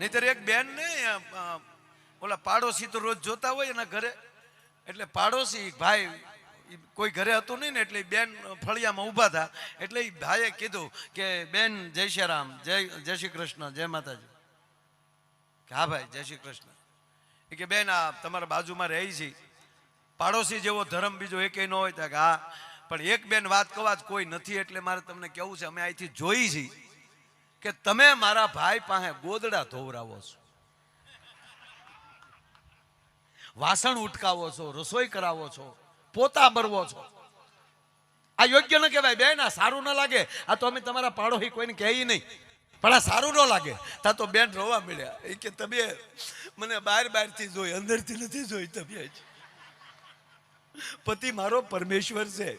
નહીતર એક બેન ને ઓલા પાડોશી તો રોજ જોતા હોય એના ઘરે. એટલે પાડોશી ભાઈ કોઈ ઘરે હતું નહીં ને એટલે બેન ફળિયામાં ઊભા હતા એટલે ભાઈએ કીધું કે, બેન, જય શ્રી રામ, જય જય શ્રી કૃષ્ણ, જય માતાજી. કે, હા ભાઈ, જય શ્રી કૃષ્ણ. એ કે, બેન, આ તમારા બાજુમાં રહી છે. પાડોશી જેવો ધર્મ બીજો એકે ન હોય. તો કે, હા. પણ એક બેન વાત કવા કોઈ નથી એટલે મારે તમને કેવું છે, અમે અહીંથી જોઈ છીએ. કે તમે મારા ભાઈ પાસે ગોદડા ધોવરાવો છો. વાસણ ઉટકાવો છો, રસોઈ કરાવો છો, પોતા ભરવો છો. આ યોગ્ય ન કહેવાય બેન આ સારું ન લાગે. આ તો અમે તમારા પાડોશી કોઈને કહે નહીં. પણ આ સારું ન લાગે. તા તો બેન રોવા મળ્યા. એ કે તમે મને બહાર બહારથી જોઈ, અંદરથી નથી જોઈ તમે પતિ મારો પરમેશ્વર છે.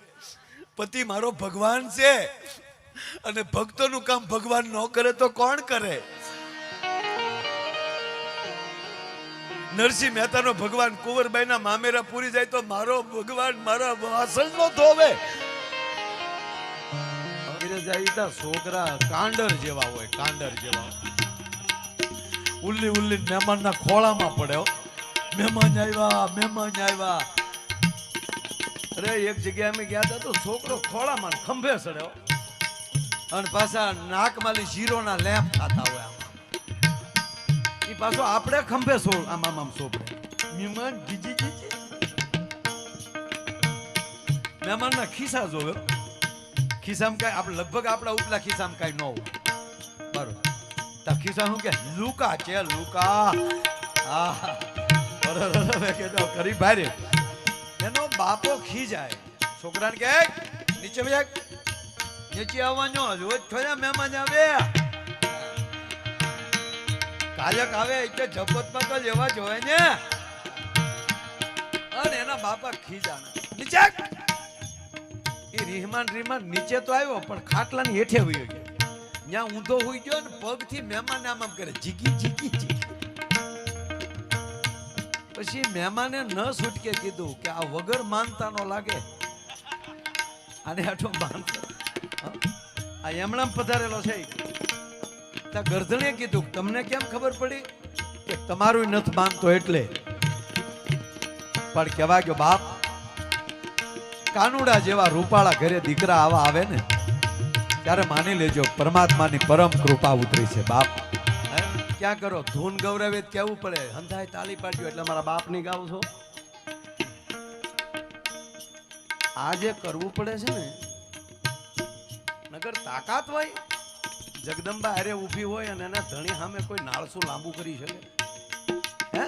પતિ મારો ભગવાન છે. અને ભક્તોનું કામ ભગવાન ન કરે તો કોણ કરે? નરસિંહ મહેતાનો ભગવાન કુંવરબાઈના મામેરા પૂરી જાય તો મારો ભગવાન મારા વાસણ નો ધોવે. અંગ્રેજાઈતા છોકરા કાંડર જેવા હોય, કાંડર જેવા. ઉલ્લી ઉલ્લી મહેમાનના ખોળામાં પડ્યો મહેમાન આવ્યા મહેમાન આવ્યા. અરે, એક જગ્યાએ અમે ગયા હતા તો છોકરો ખોળામાં ખંભે સડ્યો અને પાછા નાકમાલી જીરોના લેમ્પ ખાતા હોય આમાં. એ પાછો આપણે ખંભે સો આમ આમ આમ સોપડે મહેમાન જીજી જીજી. મહેમાનના ખિસ્સા જોવે ખિસ્સામાં કાંઈ આપણે લગભગ આપણા ઉપલા ખિસ્સામાં કાંઈ ન હોય. બરોબર. તા ખિસ્સા શું કે? લુકા છે લુકા. આ બરોબર મેં કીધું કરી ભારે એનો બાપો ખીજાય. છોકરાને કે "એય, નીચે બેસ નીચે આવવાનો રોજ થોડા મહેમાન આવે. કાયક આવે એટલે જગતમાં તો લેવા જોઈએ ને. અને એના બાપા ખીજાણા નીચે એ રીહમાન રીહમાન, નીચે તો આવ્યો, પણ ખાટલાની હેઠે હોય ગયો. ત્યાં ઊંધો હોઈ ગયો ને પગથી મહેમાન આમ આમ કરે જીગી જીગી જીગી પછી મહેમાને ન છૂટકે કીધું કે આ વગર માનતાનો લાગે. અને આટો માનતો? આ એમણામ પધારેલો છે. ગરધણીએ કીધું, તમને કેમ ખબર પડી? કે તમારું નથી માનતો એટલે. પણ કહેવા ગયો, બાપ, કાનુડા જેવા રૂપાળા ઘરે દીકરા આવા આવે ને, ત્યારે માની લેજો પરમાત્માની પરમ કૃપા ઉતરી છે, બાપ? ક્યાં કરો? ધૂન ગૌરવે કેવું પડે. હંધાય તાલી પાડ્યો એટલે મારા બાપની ગાવ છો. આ જે કરવું પડે છે ને નગર તાકાત હોય, જગદંબા હારે ઊભી હોય અને એના ધણી સામે કોઈ નાળસું લાંબુ કરી શકે? હે?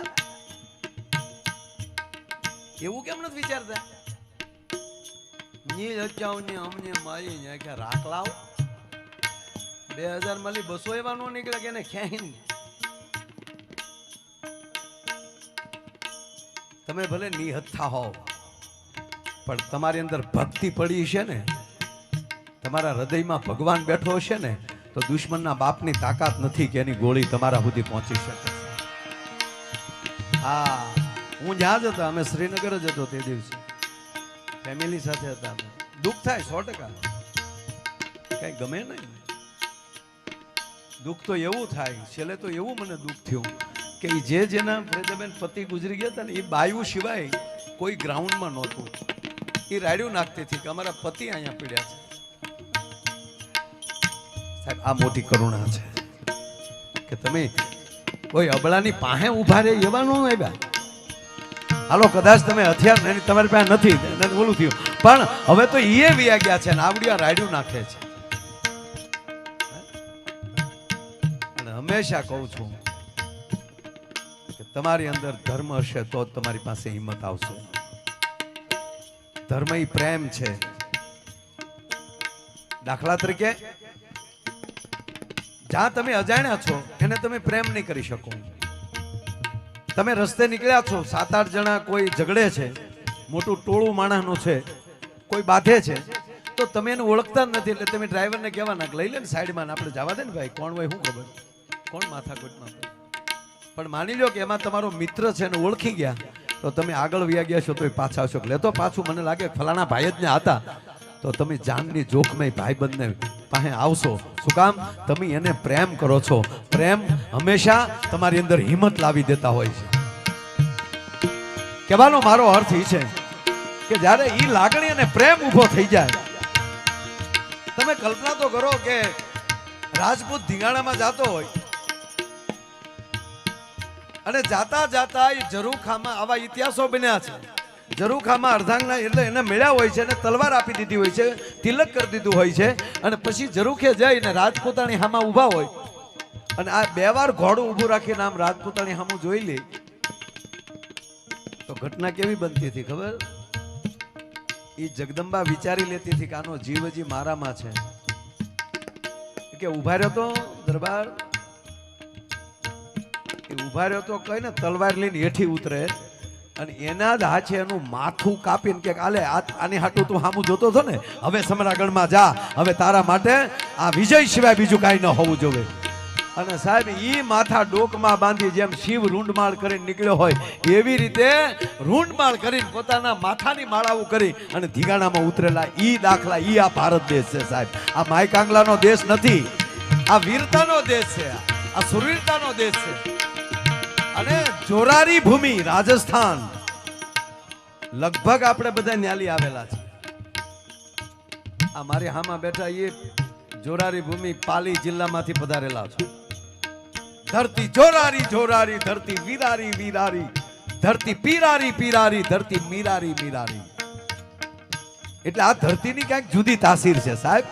એવું કેમ નથી વિચારતા? ની હચાવને અમને મારી નાખ્યા રાખ લાવ. બે હજાર મળી બસો એવા નો નીકળે કે એને ખેંચીને તમે ભલે નિહત્થા હોવ, પણ તમારી અંદર ભક્તિ પડી છે ને? તમારા હૃદયમાં ભગવાન બેઠો હશે ને, તો દુશ્મનના બાપની તાકાત નથી કે એની ગોળી તમારા સુધી પહોંચી શકે. હા, હું જ્યાં જ હતા અમે શ્રીનગર જ હતો તે દિવસે. ફેમિલી સાથે હતા અમે. દુઃખ થાય સો ટકા. કઈ ગમે નહીં. દુઃખ તો એવું થાય, છેલ્લે તો એવું મને દુઃખ થયું કે જે જેના ફ્રેજાબેન પતિ ગુજરી ગયા હતા ને એ બાયુ સિવાય કોઈ ગ્રાઉન્ડમાં નહોતું. એ રાડ્યું નાખતી હતી કે અમારા પતિ અહીંયા પીડ્યા છે. સાહેબ, આ મોટી કરુણા છે કે તમે કોઈ અબળાની પાસે ઊભા રહે એવા ન આવ્યા. હાલો, કદાચ તમે હથિયાર તમારી પાસે નથી ઓલું થયું. પણ હવે તો એ વ્યા ગયા છે આવડિયા રાડ્યું નાખે છે. અને હંમેશા કહું છું કે તમારી અંદર ધર્મ હશે તો જ તમારી પાસે હિંમત આવશે. ધર્મ ઈ પ્રેમ છે. દાખલા તરીકે જ્યાં તમે અજાણ્યા છો, એને તમે પ્રેમ નહીં કરી શકો. તમે રસ્તે નીકળ્યા છો સાત આઠ જણા કોઈ ઝઘડે છે, મોટું ટોળું માણસનું છે, કોઈ બાંધે છે, તો તમે એને ઓળખતા જ નથી, એટલે તમે ડ્રાઈવરને કહેવાના લઈ લે ને સાઈડમાં આપણે જવા દે ને ભાઈ, કોણ હોય શું ખબર? કોણ માથાકૂટમાં પણ માની લો કે એમાં તમારો મિત્ર છે એને ઓળખી ગયા, તો તમે આગળ વ્યા ગયા છો તો પાછા આવશો. લેતો પાછું મને લાગે ફલાણા ભાઈ જ ને હતા. તો તમે જાનની જોખમે ભાઈબંધને પાસે આવશો. શું કામ? તમે એને પ્રેમ કરો છો. પ્રેમ હંમેશા તમારી અંદર હિંમત લાવી દેતા હોય છે. કહેવાનો મારો અર્થ એ છે કે જ્યારે એ લાગણી અને પ્રેમ ઊભો થઈ જાય, તમે કલ્પના તો કરો કે રાજપૂત ધીંગાણામાં જતો હોય અને જાતા જાતા એ જરૂખામાં આવા ઇતિહાસો બન્યા છે. જરૂખામાં અર્ધાંગના એટલે એને મળ્યા હોય છે અને તલવાર આપી દીધી હોય છે, તિલક કરી દીધું હોય છે અને પછી જરૂખે જઈને રાજપોતાની હામાં ઊભા હોય. અને આ બે વાર ઘોડું ઊભું રાખીને આમ રાજપોતાની હામું જોઈ લે. તો ઘટના કેવી બનતી હતી ખબર? એ જગદંબા વિચારી લેતી હતી કે આનો જીવ હજી મારામાં છે. કે ઊભા રહ્યો તો દરબાર. એ ઊભા રહ્યો તો કઈ ને તલવાર લઈને હેઠી ઉતરે. અને એના જ હાથે એનું માથું કાપીને કે આલે આની હાટું તું હામું જોતો હતો ને, હવે સમરાગઢમાં જા, હવે તારા માટે આ વિજય સિવાય બીજું કાંઈ ન હોવું જોઈએ. અને સાહેબ, ઈ માથા ડોકમાં બાંધી જેમ શિવ રૂંડમાળ કરીને નીકળ્યો હોય, એવી રીતે રૂંડમાળ કરીને પોતાના માથાની માળાઓ કરી અને ધીગાણામાં ઉતરેલા ઈ દાખલા ઈ આ ભારત દેશ છે સાહેબ. આ માયકાંગલાનો દેશ નથી, આ વીરતાનો દેશ છે, આ સુરવીરતાનો દેશ છે. અને જોરારી ભૂમિ, રાજસ્થાન. લગભગ આપણે બધા ન્યાલી આવેલા છે. આ મારી હામાં બેઠા એ જોરારી ભૂમિ પાલી જિલ્લામાંથી પધારેલા છે. ધરતી જોરારી જોરારી, ધરતી વીરારી વીરારી. ધરતી પીરારી પીરારી, ધરતી મીરારી મીરારી. એટલે આ ધરતીની ક્યાંક જુદી તાસીર છે સાહેબ.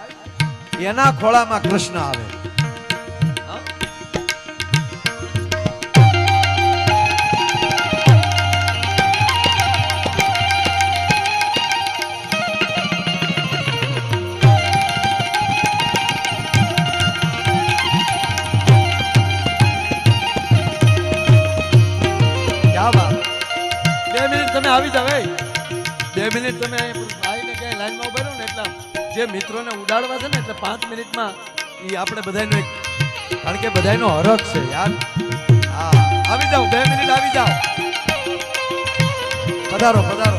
એના ખોળામાં કૃષ્ણ આવે. આવી જાવ બે મિનિટ તમે આવીને ક્યાંય લાઈનમાં ઊભા ને, એટલે જે મિત્રોને ઉડાડવા છે ને, એટલે પાંચ મિનિટમાં એ આપણે બધાનો એક કારણ કે બધાનો હરખ છે, યાર. હા, આવી જાઓ, બે મિનિટ આવી જાઓ. પધારો પધારો.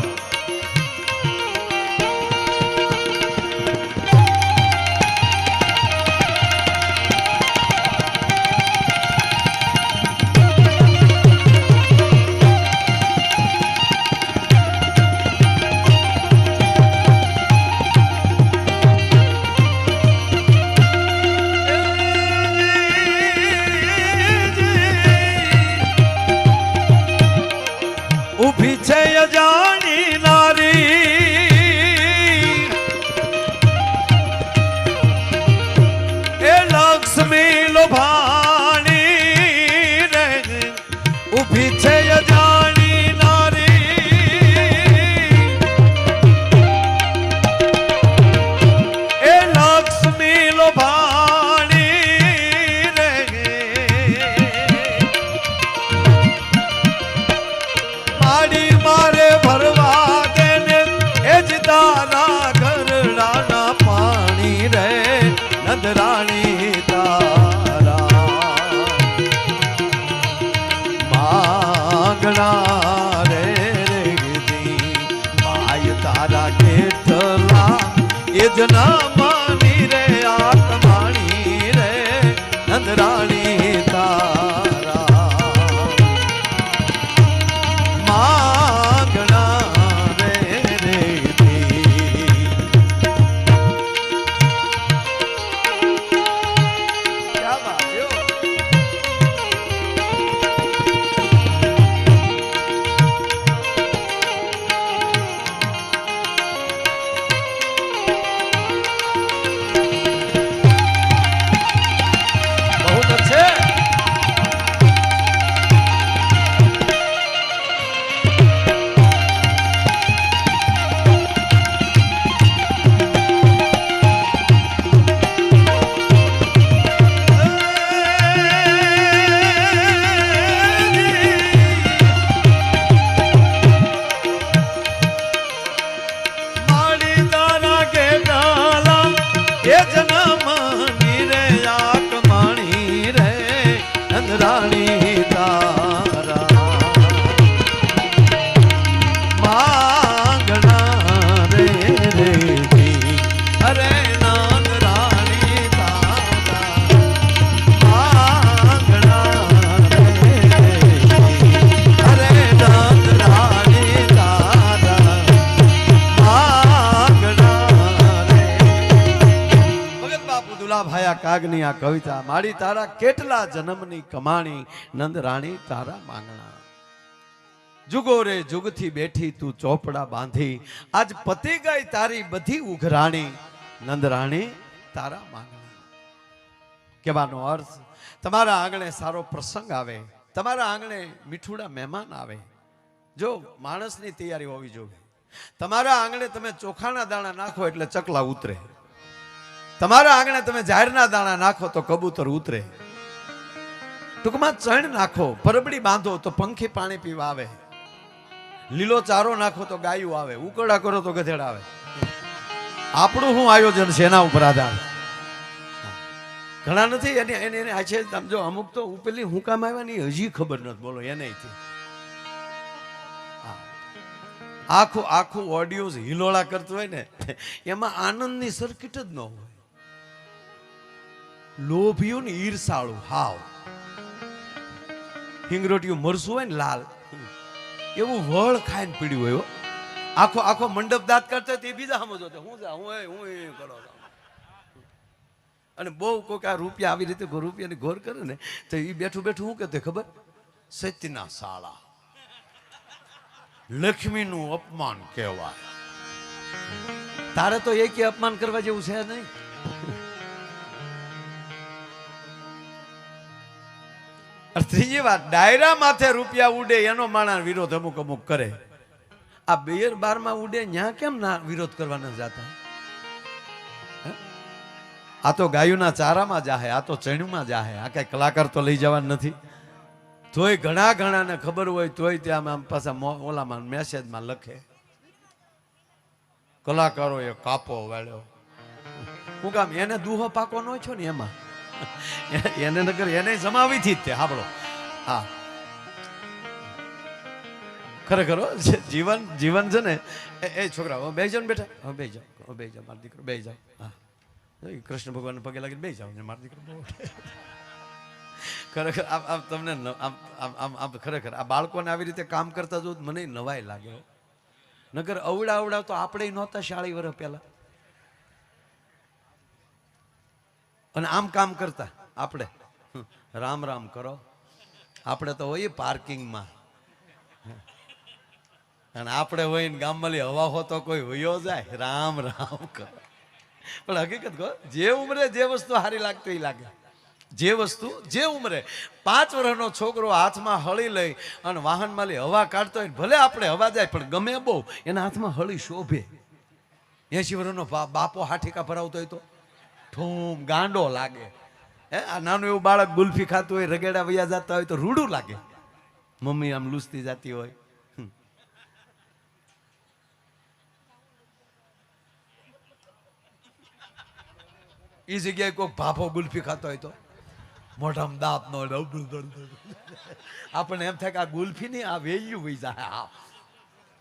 માડી મારે ભરવા ત્યાગની આ કવિતા, મારી તારા કેટલા જન્મની કમાણી, નંદ રાણી તારા માંગણા. જુગો રે જુગથી બેઠી તું ચોપડા બાંધી, આજ પતી ગઈ તારી બધી ઉઘરાણી, નંદ રાણી તારા માંગણા. કહેવાનો અર્થ, તમારા આંગણે સારો પ્રસંગ આવે, તમારા આંગણે મીઠુડા મહેમાન આવે. જો માણસની તૈયારી હોવી જોઈએ. તમારા આંગણે તમે ચોખાના દાણા નાખો એટલે ચકલા ઉતરે. તમારા આંગણે તમે જાહેરના દાણા નાખો તો કબૂતર ઉતરે. ટૂંકમાં ચણ નાખો, પરબડી બાંધો તો પંખી પાણી પીવા આવે. લીલો ચારો નાખો તો ગાયું આવે ઉકળા કરો તો ગધેડા આવે. આપણું શું આયોજન છે એના ઉપર આધાર? ઘણા નથી, એને એને એને છે સમજો અમુક તો ઉપેલી હું કામ આવ્યા ની હજી ખબર નથી, બોલો એને આખું આખું ઓડિયો હિલોળા કરતું હોય ને, એમાં આનંદની સર્કિટ જ ન હોય. લોભિયું ને ઈર્ષાળું, હાવ. હિંગરોટિયું મરસું હોય ને લાલ, એવું વળ ખાઈને પીડ્યું હોય આખો આખો મંડપ દાંત કરતો તે બીજા સમજો હું જા, હું હું એ કરો. અને બહુ કોઈક આ રૂપિયા આવી રીતે રૂપિયાની ઘોર કરે ને, તો એ બેઠું બેઠું શું કહેતો ખબર? સત્યના શાળા. લક્ષ્મીનું અપમાન કહેવાય. તારે તો એક અપમાન કરવા જેવું છે નહીં. ત્રીજી વાત, ડાયરા માથે રૂપિયા ઉડે, એનો માણા વિરોધ અમુક અમુક કરે. આ બેયર બારમાં ઉડે, ન્યા કેમ ના વિરોધ કરવા ન જાતા? આ તો ગાયોના ચારામાં જાહે, આ તો ચણ્યુંમાં જાહે, આ કઈ કલાકાર તો લઈ જવાના નથી. તોય ઘણા ઘણાને ખબર હોય, તોય ત્યાં આમ પાછા ઓલામાં મેસેજમાં લખે. કલાકારોએ કાપો વાળ્યો. હું કામ, એને દુહો પાકો નો છો ને એમાં? એને નગર એને જમાવી થી જ તે હાબળો હા. ખરેખર જીવન જીવન છે ને, એ છોકરા બે જાઓ ને બેટા. હા બે જાઓ બે જાઓ, માર દીકરો બે જાઓ. હા. કૃષ્ણ ભગવાન પગે લાગીને બે જાઓ, મારો દીકરો ખરેખર આમ તમને આમ આમ આમ ખરેખર આ બાળકોને આવી રીતે કામ કરતા જો મને નવાઈ લાગે નગર અવડા અવડા તો આપણે નહોતા શાળી વર્ષ પહેલા. અને આમ કામ કરતા, આપણે. રામ રામ કરો. આપણે તો હોઈએ પાર્કિંગમાં. અને આપણે હોય ને ગામમાં હવા હો તો કોઈ વયો જાય, રામ રામ કરો. પણ હકીકત કહો, જે ઉંમરે જે વસ્તુ સારી લાગતી એ લાગે. જે વસ્તુ, જે ઉંમરે. પાંચ વર્ષનો છોકરો હાથમાં હળી લઈ અને વાહનમાં લઈ હવા કાઢતો હોય ભલે આપણે હવા જાય, પણ ગમે બહુ, એના હાથમાં હળી શોભે. એસી વર્ષનો બાપો હાઠીકા ભરાવતો હોય તો. ઠૂમ ગાંડો લાગે. હે, આ નાનું એવું બાળક ગુલ્ફી ખાતું હોય, રગેડા વૈયા જતા હોય તો રૂડું લાગે. મમ્મી આમ લૂસતી જતી હોય. એ જગ્યાએ કોઈક ભાફો ગુલ્ફી ખાતો હોય તો, મોઢામાં દાંત નો. આપણને એમ થાય કે આ ગુલ્ફી ની આ વેલ્યુ વહી જાય. હા.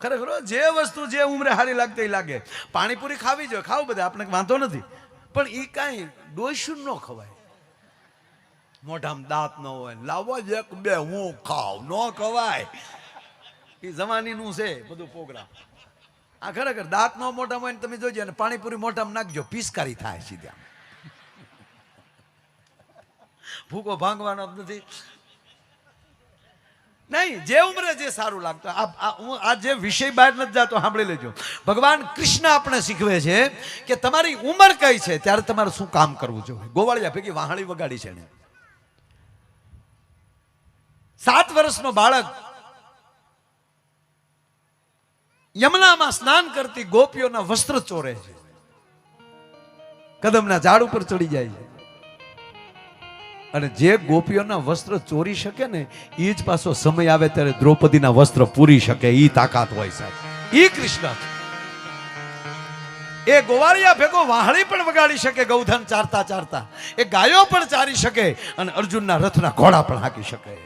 ખરેખર જે વસ્તુ જે ઉંમરે સારી લાગતી લાગે. પાણીપુરી ખાવી જોઈએ, ખાવું બધા આપણે વાંધો નથી. પણ એ કાંઈ ડોસ્યું ન ખવાય. મોઢામાં દાંત ન હોય. લાવો જ એક બે હું ખાવ. ન ખવાય. એ જમાનીનું છે બધું પ્રોગ્રામ. આ ખરેખર દાંત ન મોઢામાં હોય ને તમે જોજો અને પાણીપુરી મોઢામાં નાખજો, પિસ્કારી થાય સીધા. ભૂકો ભાંગવાનો જ નથી. નહીં, જે ઉંમરે જે સારું લાગતું. આ હું આ જે વિષય બહાર નથી જતો, સાંભળી લેજો. ભગવાન કૃષ્ણ આપણે શીખવે છે કે તમારી ઉંમર કઈ છે, ત્યારે તમારે શું કામ કરવું જોઈએ? ગોવાળિયા ભેગી વાહણી વગાડી છે એને સાત વર્ષનો બાળક યમુનામાં સ્નાન કરતી ગોપીઓના વસ્ત્ર ચોરે છે. કદમના ઝાડ ઉપર ચડી જાય છે. અને જે ગોપીઓના વસ્ત્ર ચોરી શકે ને એ જ પાછો સમય આવે ત્યારે દ્રૌપદીના વસ્ત્ર પૂરી શકે એ તાકાત હોય સાહેબ. એ કૃષ્ણ. એ ગોવાળિયા ભેગો વાહળી પણ વગાડી શકે, ગૌધન ચારતા ચારતા. એ ગાયો પણ ચારી શકે અને અર્જુનના રથના ઘોડા પણ હાકી શકે.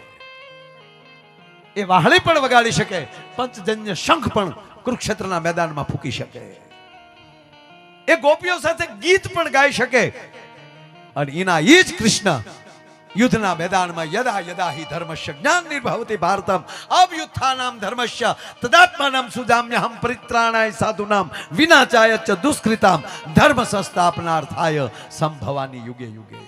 એ વાહળી પણ વગાડી શકે, પંચજન્ય શંખ પણ કુરુક્ષેત્રના મેદાનમાં ફૂકી શકે. એ ગોપીઓ સાથે ગીત પણ ગાઈ શકે. અને એના એ જ કૃષ્ણ યુદ્ધના મેદાનમાં યદા યદા હિ ધર્મસ્ય જ્ઞાન નિર્ભવતી ભારતમ અવયુત્થાનામ ધર્મસ્ય તદાત્માનામ સુજામ્યહમ પરિત્રાણાય સાધુનામ વિનાચાય ચ દુષ્કૃતામ ધર્મ સંસ્થાપનાર્થાય સંભવાની યુગે યુગે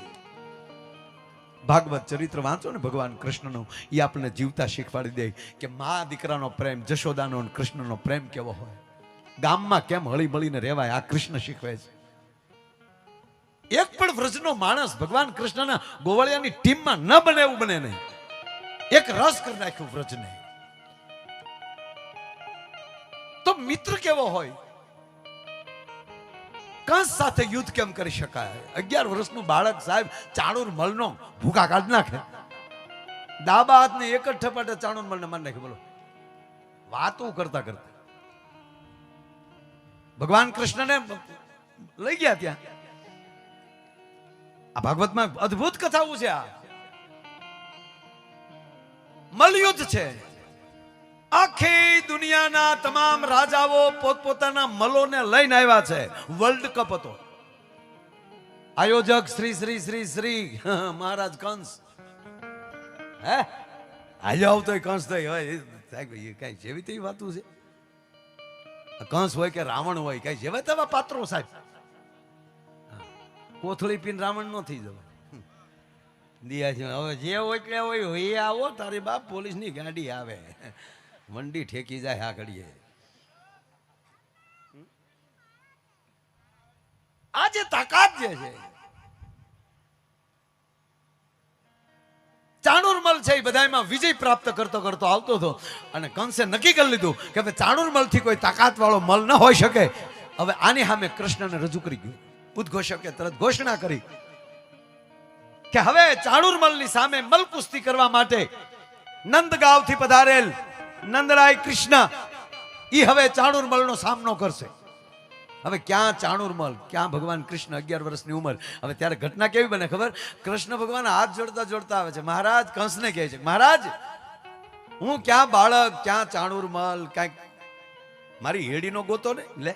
ભાગવત ચરિત્ર વાંચો ને ભગવાન કૃષ્ણનું એ આપણને જીવતા શીખવાડી દે કે મા દીકરાનો પ્રેમ જશોદાનો અને કૃષ્ણનો પ્રેમ કેવો હોય ગામમાં કેમ હળી મળીને રહેવાય આ કૃષ્ણ શીખવે છે એક પણ વ્રજનો માણસ ભગવાન કૃષ્ણના ગોવાળિયાની ટીમમાં ન બને એવું બને નહીં. એક રસ કરી નાખ્યું વ્રજને તો મિત્ર કેવો હોય? કંસ સાથે યુદ્ધ કેમ કરી શકાય? અગિયાર વર્ષનું બાળક સાહેબ ચાણુર મલનો ભૂકા કાઢી નાખે. ડાબા હાથને એક જ ઠપાટે ચાણુર મલને મારી નાખે. બોલો. વાતો કરતા કરતા. ભગવાન કૃષ્ણને લઈ ગયા ત્યાં. આ ભાગવતમાં અદ્ભુત કથાઓ છે આ. મલયુદ્ધ છે. આખી દુનિયાના તમામ રાજાઓ પોતપોતાના મલોને લઈને આવ્યા છે. વર્લ્ડ કપ હતો. આયોજક શ્રી શ્રી શ્રી શ્રી, મહારાજ કંસ. હે? આજે આવતો કંસ થઈ હોય. કઈ જેવી તેવી વાતું છે. કંસ હોય કે રાવણ હોય, કઈ જેવા તેવા પાત્રો સાહેબ. કોથળી પીને રાવણ ન થઈ જવાય. દિયાજી, હવે જે હોય એટલે હોય, એ આવો, તારી બાપ પોલીસની ગાડી આવે. મંડી ઠેકી જાય આ ઘડીએ આ જે તાકાત જે છે ચાણુરમલ છે એ બધામાં વિજય પ્રાપ્ત કરતો કરતો આવતો હતો અને કંસે નક્કી કરી લીધું કે હવે ચાણુરમલથી કોઈ તાકાત વાળો મલ ન હોઈ શકે. હવે આની સામે કૃષ્ણને રજૂ કરી ગયું. ઉદ્ઘોષકે તરત ઘોષણા કરી કે હવે ચાણુરમલની સામે મલ કુસ્તી કરવા માટે નંદગાંવથી પધારેલ નંદરાય કૃષ્ણ ઈ હવે ચાણુરમલનો સામનો કરશે. હવે ક્યાં ચાણુરમલ ક્યાં ભગવાન કૃષ્ણ અગિયાર વર્ષની ઉંમર? હવે ત્યારે ઘટના કેવી બને ખબર? કૃષ્ણ ભગવાન હાથ જોડતા જોડતા આવે છે. મહારાજ કંસને કહે છે, મહારાજ, હું ક્યાં બાળક, ક્યાં ચાણુરમલ ક્યાંક મારી હેડીનો ગોતો ને? લે.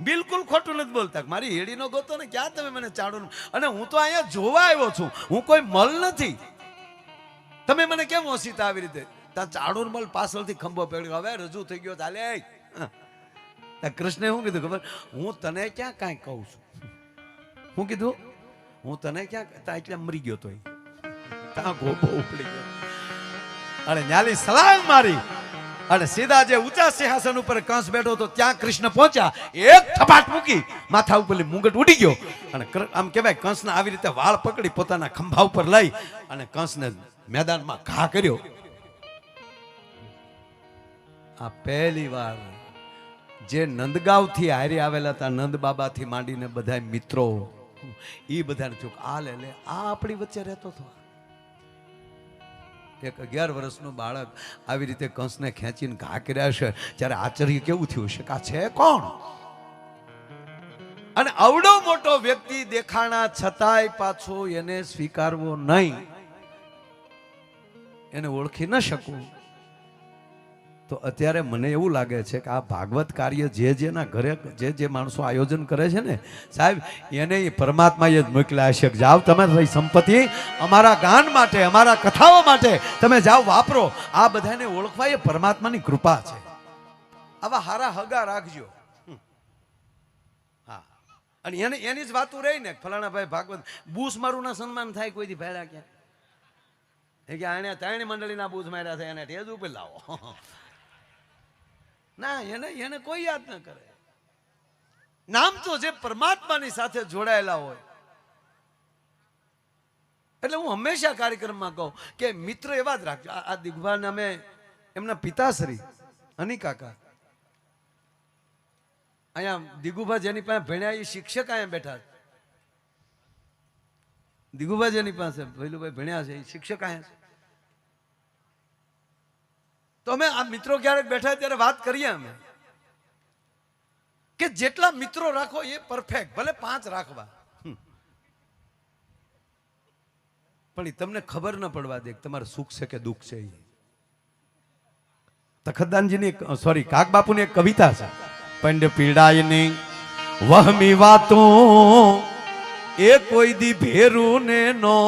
બિલકુલ ખોટું નથી બોલતા. મારી હેડીનો ગોતો ને ક્યાં તમે મને ચાડો અને હું તો અહીંયા જોવા આવ્યો છું. હું કોઈ મલ નથી. તમે મને કેમ ઓસીતા આવી રીતે? ત્યાં ચાડુર મલ પાછળથી ખંભો પેડ્યો. હવે રજૂ થઈ ગયો ચાલે કૃષ્ણે શું કીધું ખબર? હું તને ક્યાં કાંઈ કહું છું? શું કીધું? હું તને ક્યાં ત્યાં એટલે મરી ગયો તો ત્યાં ગોબો ઉપડી ગયો. અને ન્યાલી સલામ મારી. અને સીધા જે ઊંચા સિંહાસન ઉપર કંસ બેઠો હતો, ત્યાં કૃષ્ણ પહોંચ્યા. એક થપાટ મૂકી. માથા ઉપર મુંગટ ઉડી ગયો. અને આમ કહેવાય, કંસને આવી રીતે વાળ પકડી પોતાના ખંભા ઉપર લઈ અને કંસને મેદાનમાં ઘા કર્યો. આ પહેલી વાર જે નંદગાંવથી હારી આવેલા હતા નંદ બાબાથી માંડીને બધા મિત્રો એ બધાને ચોક આ લે લે, આ આપણી વચ્ચે રહેતો હતો. એક અગિયાર વર્ષનું બાળક આવી રીતે કંસને ખેંચીને ઘા કર્યા છે, ત્યારે આશ્ચર્ય કેવું થયું છે કા છે કોણ? અને અવડો મોટો વ્યક્તિ દેખાણા છતાંય પાછો એને સ્વીકારવો નહીં. એને ઓળખી ન શકું. તો અત્યારે મને એવું લાગે છે કે આ ભાગવત કાર્ય જે જેના ઘરે જે જે માણસો આયોજન કરે છે ને, સાહેબ, એને પરમાત્મા પરમાત્માએ જ મોકલ્યા છે જાઓ તમે સંપત્તિ અમારા ગાન માટે, અમારા કથાઓ માટે તમે જાઓ વાપરો. આ બધાને ઓળખવા એ પરમાત્માની કૃપા છે. આવા હારા હગા રાખજો. હા. અને એને, એની જ વાતું રહી ને ફલાણા ભાઈ ભાગવત, બૂસ મારું ના સન્માન થાય કોઈ દી ભેડા ક્યાં? એ કે આણે ત્રણ મંડળીના બૂથ માર્યા છે, એને ટેજ ઉપર લાવો. ના, એને એને કોઈ યાદ ન કરે. નામ તો જે પરમાત્માની સાથે જોડાયેલા હોય. એટલે હું હંમેશા કાર્યક્રમમાં કહું કે મિત્ર એવા જ રાખજો. આ- દિગ્ભાન અમે એમના પિતાશ્રી, હની કાકા. અહીંયા દિગુભા જેની પાસે ભણ્યા એ શિક્ષક અહીંયા બેઠા છે. દિગુભા જેની પાસે ભૈલુભાઈ ભણ્યા છે, એ શિક્ષક અહીંયા તો અમે આ મિત્રો ક્યારેક બેઠા ત્યારે વાત કરીએ અમે. કે જેટલા મિત્રો રાખો એ પરફેક્ટ ભલે પાંચ રાખવા. પણ એ તમને ખબર ન પડવા દે તમારે સુખ છે કે દુઃખ છે એ. સોરી કાક બાપુની એક કવિતા છે. પંડ પીડાયની વહમી વાતો એ કોઈ દી ભેરું ને નો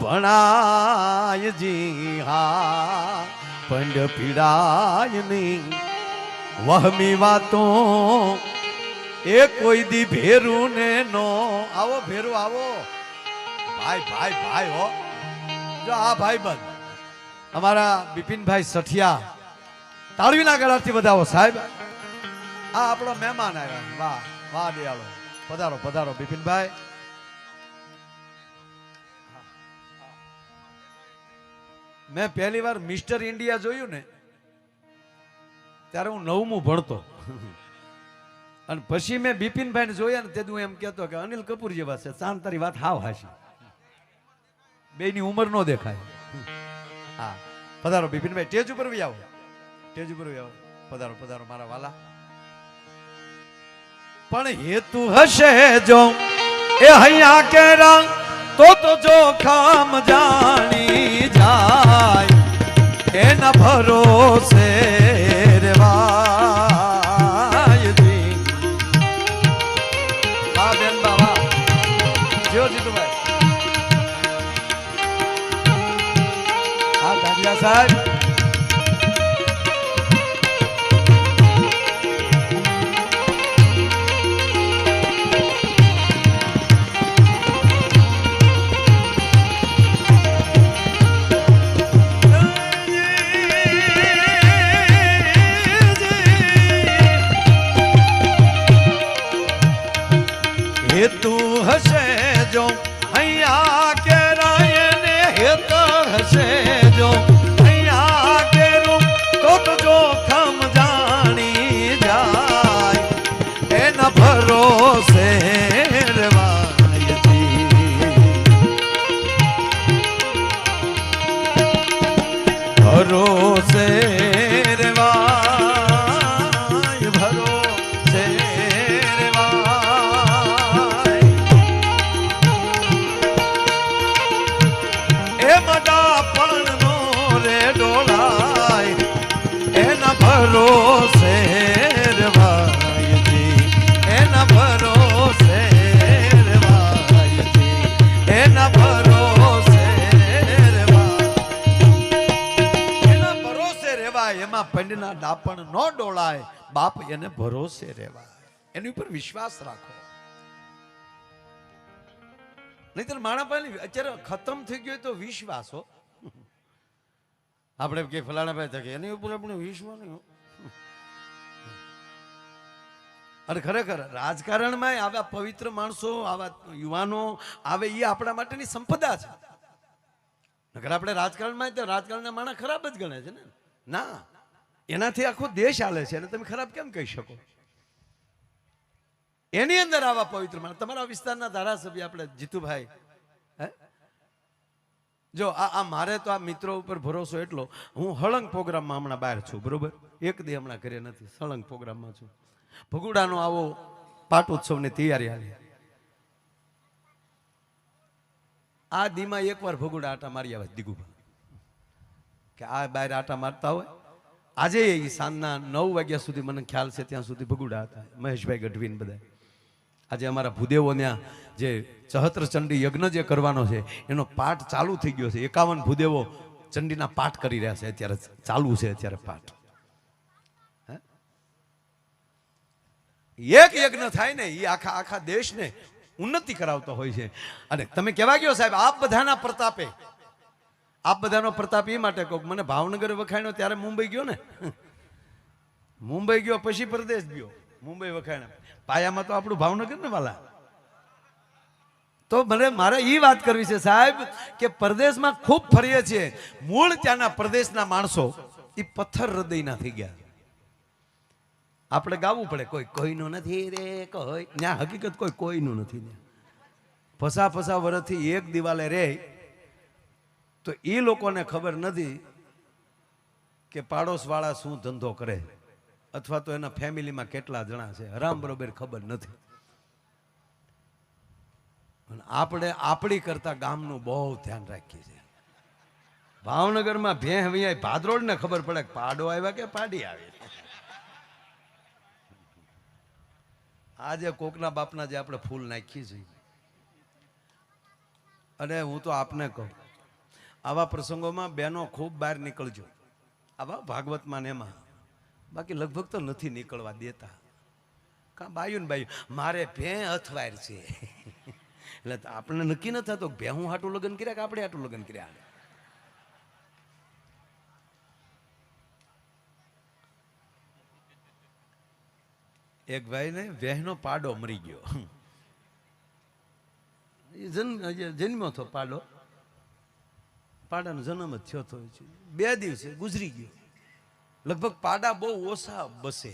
ભણાય જી હા. પંડ પીડાયની વહમી વાતો, એ કોઈ દી ભેરું ને નો. આવો ભેરું, આવો. ભાઈ ભાઈ ભાઈ, હો. જો આ ભાઈ બંધ. અમારા બિપિનભાઈ સઠિયા, તાળવીના ગળાથી વધાવો, સાહેબ. આ આપણો મહેમાન આવ્યા. વાહ વાહ, દયાળો. પધારો પધારો, બિપિનભાઈ. મેં પહેલી વાર મિસ્ટર ઇન્ડિયા જોયું ને, ત્યારે હું નવમું ભણતો. અને પછી મેં બિપિનભાઈને જોયા ને તે હું એમ કહેતો કે અનિલ કપૂર જેવા છે, શાંત તારી વાત હાવ હાશી બેની ઉંમર નો દેખાય. હા, પધારો બિપિનભાઈ ટેજ ઉપર આવો. ટેજ ઉપર આવો. પધારો પધારો, મારા વાલા. પણ હેતુ હશે જો, એ હૈયા કેરા તો તો જોખમ જાણી જાય એના ભરોસે સાહેબ. એમાં પંડના ડાપણ ન ડોળાય, બાપ એને ભરોસે રહેવાય એની ઉપર વિશ્વાસ રાખો. નહીતર માણા અત્યારે ખતમ થઈ ગયો તો વિશ્વાસો આપણે કે ફલાણા ભાઈ થાય એની ઉપર આપણે વિશ્વાસ નહીં અને ખરેખર રાજકારણમાં આવા પવિત્ર માણસો, આવા યુવાનો આવે એ આપણા માટેની સંપદા છે. નકર આપણે રાજકારણમાં તો રાજકારણના માણસ ખરાબ જ ગણે છે ને. ના, એનાથી આખો દેશ હાલે છે અને તમે ખરાબ કેમ કહી શકો? એની અંદર આવા પવિત્ર માણસ, તમારા વિસ્તારના ધારાસભ્ય આપણે જીતુભાઈ, હે? જો આ આ મારે તો આ મિત્રો ઉપર ભરોસો એટલો, હું હળંગ પ્રોગ્રામમાં હમણાં બહાર છું, બરોબર? એક દી હમણાં કર્યા નથી, સળંગ પ્રોગ્રામમાં છું. ભગુડાનો આવો પાટોત્સવની તૈયારી હાલી. આ દીમાં એકવાર ભગુડા આટા મારી આવે, દીગુભા. કે આ બહાર આટા મારતા હોય. આજે એ સાંજના નવ વાગ્યા સુધી મને ખ્યાલ છે ત્યાં સુધી ભગુડા હતા. મહેશભાઈ ગઢવીન બધા આજે અમારા ભૂદેવો ત્યાં જે ચહત્ર ચંડી યજ્ઞ જે કરવાનો છે, એનો પાઠ ચાલુ થઈ ગયો છે. એકાવન ભૂદેવો ચંડીના પાઠ કરી રહ્યા છે. અત્યારે ચાલુ છે અત્યારે પાઠ. એક યજ્ઞ થાય ને એ આખા આખા દેશને ઉન્નતિ કરાવતો હોય છે. અને તમે કહેવા ગયો સાહેબ? આપ બધાના પ્રતાપે. આપ બધાનો પ્રતાપ એ માટે કહું મને ભાવનગર વખાણ્યો ત્યારે મુંબઈ ગયો ને. મુંબઈ ગયો, પછી પ્રદેશ ગયો. મુંબઈ વખાણ્યા. પાયામાં તો આપણું ભાવનગર ને વાલા. તો મને મારે એ વાત કરવી છે સાહેબ કે પરદેશમાં ખૂબ ફરીએ છીએ. મૂળ ત્યાંના પ્રદેશના માણસો એ પથ્થર હૃદયના થઈ ગયા. આપણે ગાવું પડે, કોઈ કોઈનું નથી રે, કોઈ ત્યાં હકીકત કોઈ કોઈનું નથી ત્યાં ફસા ફસા વર્ષથી એક દિવાલે રે. તો એ લોકોને ખબર નથી કે પાડોશવાળા શું ધંધો કરે. અથવા તો એના ફેમિલીમાં કેટલા જણા છે, હરામ બરોબર ખબર નથી. આપણે, આપણી કરતા ગામનું બહુ ધ્યાન રાખીએ છીએ. ભાવનગરમાં ભેં ભાદરોડને ખબર પડે કે પાડો આવ્યા કે પાડી આવી આજે કોકના બાપના જે આપણે ફૂલ નાખીએ છીએ. અને હું તો આપને કહું, આવા પ્રસંગોમાં બહેનો ખૂબ બહાર નીકળજો. આવા ભાગવતમાં ને એમાં. બાકી લગભગ તો નથી નીકળવા દેતા. કાં બાયું ને બાયું, મારે ભે અથવાયર છે. એટલે આપણને નક્કી ન થતું કે હું હાટું લગ્ન કર્યા કે આપણે હાટું લગ્ન કર્યા? એક ભાઈને વહેનો પાડો મરી ગયો. જન્મ્યો હતો પાડો. પાડાનો જન્મ જ થયો હતો બે દિવસે ગુજરી ગયો. લગભગ પાડા બહુ ઓછા બસે.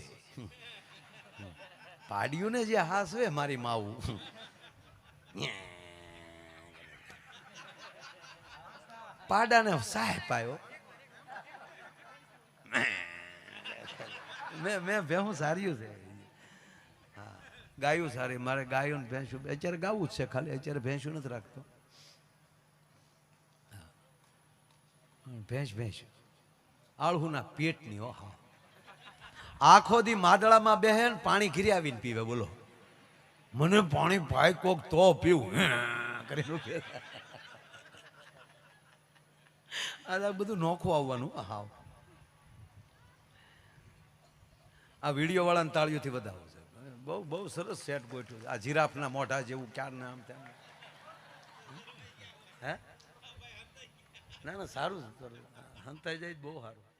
પાડ્યું ને જે હાસવે મારી માવું. પાડાને સાહેબ પાયો મેં મેં ભેહું સાર્યું છે. ગાયું સારી મારે ગાયું ભેંસું અત્યારે ગાવું જ છે ખાલી, અત્યારે ભેંસું નથી રાખતો. હા. ભેંસ ભેંસ. આળહુના પેટની, હો, હા. આખો દી માદળામાં બેહે ને પાણી ઘીરી આવીને પીવે, બોલો. મને પાણી ભાઈ કોક તો પીવું. કરીને આ બધું નોખું આવવાનું હાવ આ વીડિયો વાળાને તાળીઓથી વધાવો. બહુ બહુ સરસ સેટ ગોઠવ્યું. આ જીરાફના મોઢા જેવું ક્યાં નામ તેમ. હે? ના ના, સારું કરું હંતાઈ જાય બહુ સારું.